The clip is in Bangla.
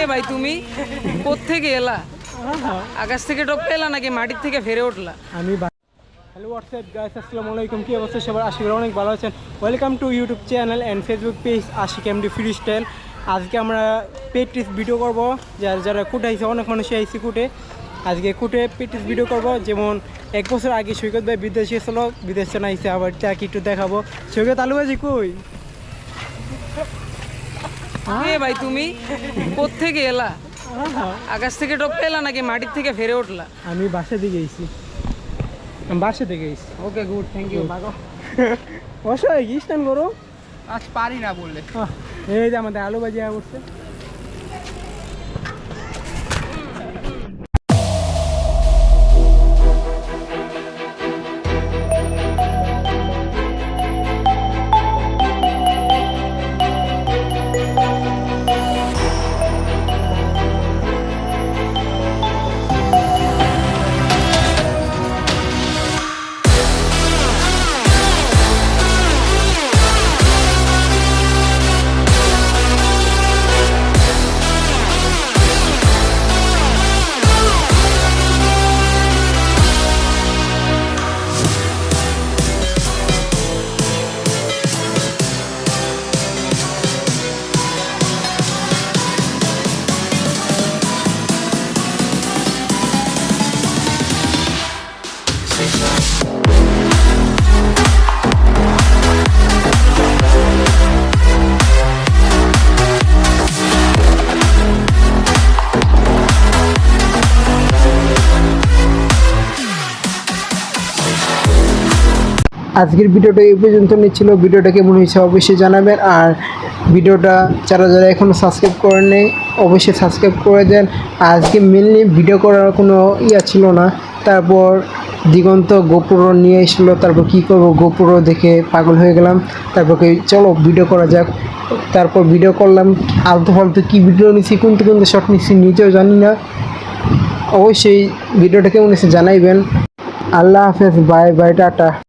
এ ভাই তুমি? কোত্থেকে এলা? আকাশ থেকে টপকে এলা নাকি মাটির থেকে ফেরে উঠলা? আমি হ্যালো হোয়াটসঅ্যাপ গাইস আসসালামু আলাইকুম। কি অবস্থা সবার? আশা করি অনেক ভালো আছেন। Welcome to YouTube channel and Facebook page Ashiq MD free style আজকে আমরা পেটিস ভিডিও করব। যার যারা কুটে আইছে, অনেক মানুষই আইসি কুটে। আজকে কুটে পেটিস ভিডিও করব। যেমন এক বছর আগে সৈকত ভাই বিদেশে ছিল বিদেশ আইসে আবার চাকি একটু দেখাবো। সৈকত আলু ভাজি কই? এ ভাই তুমি? কোত্থেকে এলা? আকাশ থেকে টপকে এলা নাকি মাটির থেকে ফেরে উঠলা? আমি বাসা থেকে এসেছি। আমি বাসা থেকে এসেছি। ওকে গুড থ্যাংক ইউ ভাগো অসহায় কি স্ট্যান্ড করো? আজ পারি না বললে। এই যে আমাদের আলু ভাজি আয়া করছে আজকের ভিডিওটা এই পর্যন্ত নিচ্ছিল ভিডিওটা কেমন হয়েছে অবশ্যই জানাবেন। আর ভিডিওটা যারা যারা এখনও সাবস্ক্রাইব করেন নেই, অবশ্যই সাবস্ক্রাইব করে দেন। আজকে মেনলি ভিডিও করার কোনো ইয়া ছিল না। তারপর দিগন্ত গোপুরো নিয়ে এসেছিল। তারপর কী করব? গোপুরো দেখে পাগল হয়ে গেলাম। তারপর চলো ভিডিও করা যাক। তারপর ভিডিও করলাম। আলতু ফালতু কী ভিডিও নিছি কোনতে কোনতে শট নিচ্ছি নিজেও জানি না। অবশ্যই ভিডিওটা কেমন এসে জানাইবেন। আল্লাহ হাফেজ বাই বাই টাটা।